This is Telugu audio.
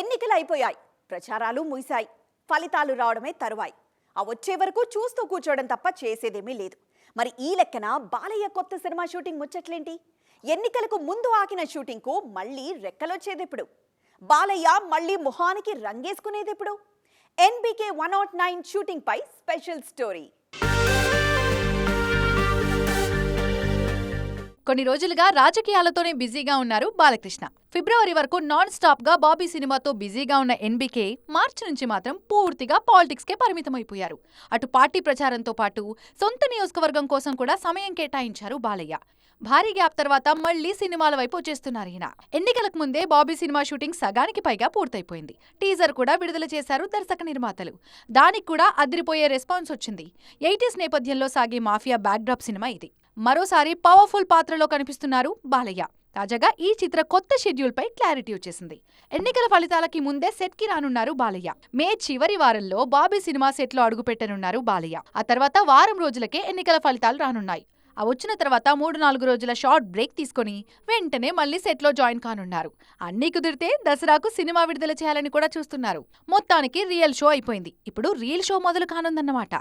ఎన్నికలు అయిపోయాయి ప్రచారాలు ముగిశాయి. ఫలితాలు రావడమే తరువాయి. ఆ వచ్చే వరకు చూస్తూ కూర్చోవడం తప్ప చేసేదేమీ లేదు. మరి ఈ లెక్కన బాలయ్య కొత్త సినిమా షూటింగ్ ముచ్చట్లేంటి? ఎన్నికలకు ముందు ఆకిన షూటింగ్కు మళ్ళీ రెక్కలొచ్చేదెప్పుడు బాలయ్య మళ్ళీ మొహానికి రంగేసుకునేదెప్పుడు NBK one nought nine shooting పై స్పెషల్ స్టోరీ. కొన్ని రోజులుగా రాజకీయాలతోనే బిజీగా ఉన్నారు బాలకృష్ణ. ఫిబ్రవరి వరకు నాన్ స్టాప్గా బాబీ సినిమాతో బిజీగా ఉన్న ఎన్బీకే మార్చి నుంచి మాత్రం పూర్తిగా పాలిటిక్స్ కే పరిమితమైపోయారు. అటు పార్టీ ప్రచారంతో పాటు సొంత నియోజకవర్గం కోసం కూడా సమయం కేటాయించారు బాలయ్య. భారీ గ్యాప్ తర్వాత మళ్ళీ సినిమాల వైపు వచ్చేస్తున్నారు ఈయన. ఎన్నికలకు ముందే బాబీ సినిమా షూటింగ్ సగానికి పైగా పూర్తయిపోయింది. టీజర్ కూడా విడుదల చేశారు దర్శక నిర్మాతలు. దానికి కూడా అదిరిపోయే రెస్పాన్స్ వచ్చింది. ఎయిటీస్ నేపథ్యంలో సాగే మాఫియా బ్యాక్డ్రాప్ సినిమా ఇది. మరోసారి పవర్ఫుల్ పాత్రలో కనిపిస్తున్నారు బాలయ్య. తాజాగా ఈ చిత్ర కొత్త షెడ్యూల్ పై క్లారిటీ వచ్చేసింది. ఎన్నికల ఫలితాలకి ముందే సెట్కి రానున్నారు బాలయ్య. మే చివరి వారంలో బాబీ సినిమా సెట్లో అడుగుపెట్టనున్నారు బాలయ్య. ఆ తర్వాత వారం రోజులకే ఎన్నికల ఫలితాలు రానున్నాయి. ఆ వచ్చిన తర్వాత మూడు నాలుగు రోజుల షార్ట్ బ్రేక్ తీసుకుని వెంటనే మళ్ళీ సెట్లో జాయిన్ కానున్నారు. అన్నీ కుదిరితే దసరాకు సినిమా విడుదల చేయాలని కూడా చూస్తున్నారు. మొత్తానికి రియల్ షో అయిపోయింది. ఇప్పుడు రియల్ షో మొదలు కానుందన్నమాట.